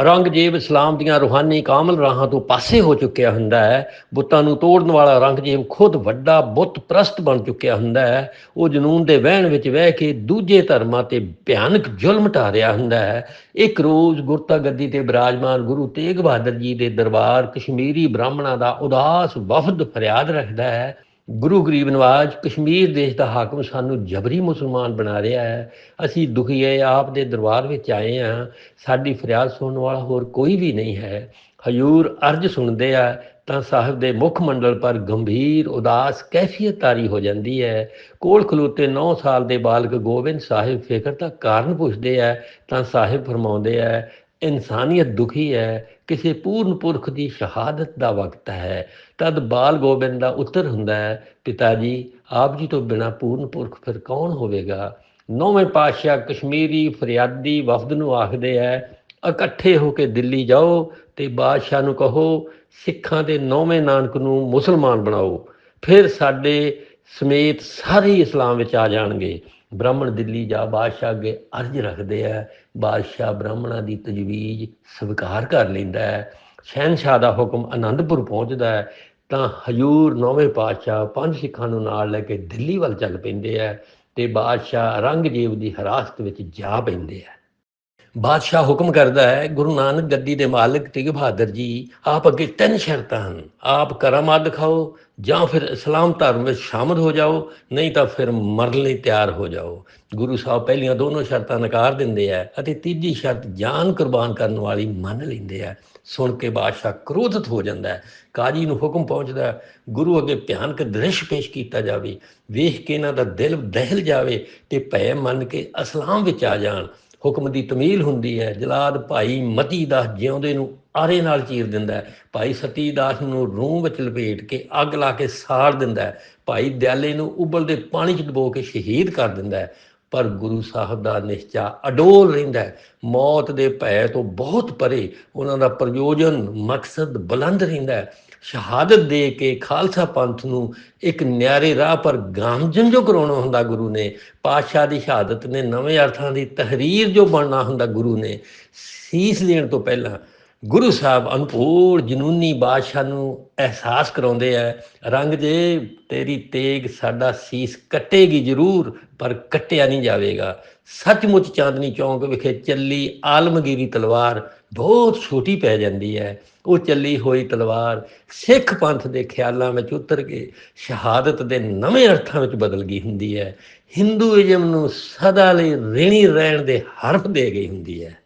ਔਰੰਗਜ਼ੇਬ ਇਸਲਾਮ ਦੀਆਂ ਰੂਹਾਨੀ ਕਾਮਲ ਰਾਹਾਂ ਤੋਂ ਪਾਸੇ ਹੋ ਚੁੱਕਿਆ ਹੁੰਦਾ ਹੈ। ਬੁੱਤਾਂ ਨੂੰ ਤੋੜਨ ਵਾਲਾ ਔਰੰਗਜ਼ੇਬ ਖੁਦ ਵੱਡਾ ਬੁੱਤ ਪ੍ਰਸਤ ਬਣ ਚੁੱਕਿਆ ਹੁੰਦਾ ਹੈ। ਉਹ ਜਨੂਨ ਦੇ ਵਹਿਣ ਵਿੱਚ ਵਹਿ ਕੇ ਦੂਜੇ ਧਰਮਾਂ ਤੇ ਭਿਆਨਕ ਜ਼ੁਲਮ ਢਾ ਰਿਹਾ ਹੁੰਦਾ ਹੈ। ਇੱਕ ਰੋਜ਼ ਗੁਰਤਾ ਗੱਦੀ ਤੇ ਬਿਰਾਜਮਾਨ ਗੁਰੂ ਤੇਗ ਬਹਾਦਰ ਜੀ ਦੇ ਦਰਬਾਰ ਕਸ਼ਮੀਰੀ ਬ੍ਰਾਹਮਣਾਂ ਦਾ ਉਦਾਸ ਵਫਦ ਫਰਿਆਦ ਰੱਖਦਾ ਹੈ। ਗੁਰੂ ਗਰੀਬ ਨਵਾਜ ਕਸ਼ਮੀਰ ਦੇਸ਼ ਦਾ ਹਾਕਮ ਸਾਨੂੰ ਜਬਰੀ ਮੁਸਲਮਾਨ ਬਣਾ ਰਿਹਾ ਹੈ। ਅਸੀਂ ਦੁਖੀ ਹੈ, ਆਪ ਦੇ ਦਰਬਾਰ ਵਿੱਚ ਆਏ ਹਾਂ। ਸਾਡੀ ਫਰਿਆਦ ਸੁਣਨ ਵਾਲਾ ਹੋਰ ਕੋਈ ਵੀ ਨਹੀਂ ਹੈ। ਹਜੂਰ ਅਰਜ ਸੁਣਦੇ ਆ, ਤਾਂ ਸਾਹਿਬ ਦੇ ਮੁੱਖ ਮੰਡਲ ਪਰ ਗੰਭੀਰ, ਉਦਾਸ ਕੈਫੀਅਤ ਤਾਰੀ ਹੋ ਜਾਂਦੀ ਹੈ। ਕੋਲ ਖਲੋਤੇ 9 ਸਾਲ ਦੇ ਬਾਲਕ ਗੋਬਿੰਦ ਸਾਹਿਬ ਫਿਕਰ ਦਾ ਕਾਰਨ ਪੁੱਛਦੇ ਆ, ਤਾਂ ਸਾਹਿਬ ਫਰਮਾਉਂਦੇ ਆ ਇਨਸਾਨੀਅਤ ਦੁਖੀ ਹੈ, ਕਿਸੇ ਪੂਰਨ ਪੁਰਖ ਦੀ ਸ਼ਹਾਦਤ ਦਾ ਵਕਤ ਹੈ। ਤਦ ਬਾਲ ਗੋਬਿੰਦ ਦਾ ਉੱਤਰ ਹੁੰਦਾ ਹੈ, ਪਿਤਾ ਜੀ, ਆਪ ਜੀ ਤੋਂ ਬਿਨਾ ਪੂਰਨ ਪੁਰਖ ਫਿਰ ਕੌਣ ਹੋਵੇਗਾ? ਨੌਵੇਂ ਪਾਤਸ਼ਾਹ ਕਸ਼ਮੀਰੀ ਫਰਿਆਦੀ ਵਫਦ ਨੂੰ ਆਖਦੇ ਹੈ, ਇਕੱਠੇ ਹੋ ਕੇ ਦਿੱਲੀ ਜਾਓ ਤੇ ਬਾਦਸ਼ਾਹ ਨੂੰ ਕਹੋ, ਸਿੱਖਾਂ ਦੇ ਨੌਵੇਂ ਨਾਨਕ ਨੂੰ ਮੁਸਲਮਾਨ ਬਣਾਓ। ਫਿਰ ਸਾਡੇ ਸਮੇਤ ਸਾਰੇ ਇਸਲਾਮ ਵਿੱਚ ਆ ਜਾਣਗੇ। ਬ੍ਰਾਹਮਣ ਦਿੱਲੀ ਜਾ ਬਾਦਸ਼ਾਹ ਅੱਗੇ ਅਰਜ਼ ਰੱਖਦੇ ਆ, ਬਾਦਸ਼ਾਹ ਬ੍ਰਾਹਮਣਾਂ ਦੀ ਤਜਵੀਜ਼ ਸਵੀਕਾਰ ਕਰ ਲੈਂਦਾ ਹੈ ਸ਼ਹਿਨशाह ਦਾ ਹੁਕਮ ਆਨੰਦਪੁਰ ਪਹੁੰਚਦਾ ਹੈ, ਤਾਂ ਹਜੂਰ ਨੌਵੇਂ ਪਾਤਸ਼ਾਹ ਪੰਜ ਸਿੱਖਾਂ ਨੂੰ ਨਾਲ ਲੈ ਕੇ ਦਿੱਲੀ ਵੱਲ ਚੱਲ ਪੈਂਦੇ ਆ ਤੇ ਬਾਦਸ਼ਾਹ ਔਰੰਗਜ਼ੇਬ ਦੀ ਹਰਾਸਤ ਵਿੱਚ ਜਾ ਪੈਂਦੇ ਆ। ਬਾਦਸ਼ਾਹ ਹੁਕਮ ਕਰਦਾ ਹੈ, ਗੁਰੂ ਨਾਨਕ ਗੱਦੀ ਦੇ ਮਾਲਕ ਤੇਗ ਬਹਾਦਰ ਜੀ, ਆਪ ਅੱਗੇ ਤਿੰਨ ਸ਼ਰਤਾਂ ਹਨ। ਆਪ ਕਰਾਮਾਤ ਦਿਖਾਓ, ਜਾਂ ਫਿਰ ਇਸਲਾਮ ਧਰਮ ਵਿੱਚ ਸ਼ਾਮਲ ਹੋ ਜਾਓ, ਨਹੀਂ ਤਾਂ ਫਿਰ ਮਰਨ ਲਈ ਤਿਆਰ ਹੋ ਜਾਓ। ਗੁਰੂ ਸਾਹਿਬ ਪਹਿਲੀਆਂ ਦੋਨੋਂ ਸ਼ਰਤਾਂ ਨਕਾਰ ਦਿੰਦੇ ਆ ਅਤੇ ਤੀਜੀ ਸ਼ਰਤ ਜਾਨ ਕੁਰਬਾਨ ਕਰਨ ਵਾਲੀ ਮੰਨ ਲੈਂਦੇ ਆ। ਸੁਣ ਕੇ ਬਾਦਸ਼ਾਹ ਕ੍ਰੋਧਿਤ ਹੋ ਜਾਂਦਾ ਹੈ। ਕਾਜੀ ਨੂੰ ਹੁਕਮ ਪਹੁੰਚਦਾ ਗੁਰੂ ਅੱਗੇ ਭਿਆਨਕ ਦ੍ਰਿਸ਼ ਪੇਸ਼ ਕੀਤਾ ਜਾਵੇ, ਵੇਖ ਕੇ ਇਹਨਾਂ ਦਾ ਦਿਲ ਦਹਿਲ ਜਾਵੇ ਤੇ ਭੈ ਮੰਨ ਕੇ ਇਸਲਾਮ ਵਿੱਚ ਆ ਜਾਣ। ਹੁਕਮ ਦੀ ਤਮੀਲ ਹੁੰਦੀ ਹੈ। ਜਲਾਦ ਭਾਈ ਮਤੀ ਦਾਸ ਜਿਉਂਦੇ ਨੂੰ ਆਰੇ ਨਾਲ ਚੀਰ ਦਿੰਦਾ ਹੈ। ਭਾਈ ਸਤੀ ਦਾਸ ਨੂੰ ਰੂਹ ਵਿੱਚ ਲਪੇਟ ਕੇ ਅੱਗ ਲਾ ਕੇ ਸਾੜ ਦਿੰਦਾ ਹੈ। ਭਾਈ ਦਿਆਲੇ ਨੂੰ ਉਬਲਦੇ ਪਾਣੀ 'ਚ ਡੁਬੋ ਕੇ ਸ਼ਹੀਦ ਕਰ ਦਿੰਦਾ ਹੈ। ਪਰ ਗੁਰੂ ਸਾਹਿਬ ਦਾ ਨਿਸ਼ਚਾ ਅਡੋਲ ਰਹਿੰਦਾ ਹੈ। ਮੌਤ ਦੇ ਭੈ ਤੋਂ ਬਹੁਤ ਪਰੇ ਉਹਨਾਂ ਦਾ ਪ੍ਰਯੋਜਨ, ਮਕਸਦ ਬੁਲੰਦ ਰਹਿੰਦਾ ਹੈ। ਸ਼ਹਾਦਤ ਦੇ ਕੇ ਖਾਲਸਾ ਪੰਥ ਨੂੰ ਇੱਕ ਨਿਆਰੇ ਰਾਹ ਪਰ ਗਾਮਜਨ ਜੋ ਕਰਾਉਣਾ ਹੁੰਦਾ ਗੁਰੂ ਨੇ, ਪਾਤਸ਼ਾਹ ਦੀ ਸ਼ਹਾਦਤ ਨੇ, ਨਵੇਂ ਅਰਥਾਂ ਦੀ ਤਹਰੀਰ ਜੋ ਬਣਨਾ ਹੁੰਦਾ ਗੁਰੂ ਨੇ, ਸੀਸ ਦੇਣ ਤੋਂ ਪਹਿਲਾਂ ਗੁਰੂ ਸਾਹਿਬ ਅਨੁਪੂਰ ਜਨੂਨੀ ਬਾਦਸ਼ਾਹ ਨੂੰ ਅਹਿਸਾਸ ਕਰਾਉਂਦੇ ਆ, ਰੰਗ ਜੇ ਤੇਰੀ ਤੇਗ ਸਾਡਾ ਸੀਸ ਕੱਟੇਗੀ ਜ਼ਰੂਰ, ਪਰ ਕੱਟਿਆ ਨਹੀਂ ਜਾਵੇਗਾ। ਸੱਚਮੁੱਚ ਚਾਂਦਨੀ ਚੌਂਕ ਵਿਖੇ ਚੱਲੀ ਆਲਮਗੀਰੀ ਤਲਵਾਰ ਬਹੁਤ ਛੋਟੀ ਪੈ ਜਾਂਦੀ ਹੈ। ਉਹ ਚੱਲੀ ਹੋਈ ਤਲਵਾਰ ਸਿੱਖ ਪੰਥ ਦੇ ਖਿਆਲਾਂ ਵਿੱਚ ਉਤਰ ਕੇ ਸ਼ਹਾਦਤ ਦੇ ਨਵੇਂ ਅਰਥਾਂ ਵਿੱਚ ਬਦਲ ਗਈ ਹੁੰਦੀ ਹੈ। ਹਿੰਦੂਇਜ਼ਮ ਨੂੰ ਸਦਾ ਲਈ ਰਹਿਣੀ ਰਹਿਣ ਦੇ ਹਰਫ ਦੇ ਗਈ ਹੁੰਦੀ ਹੈ।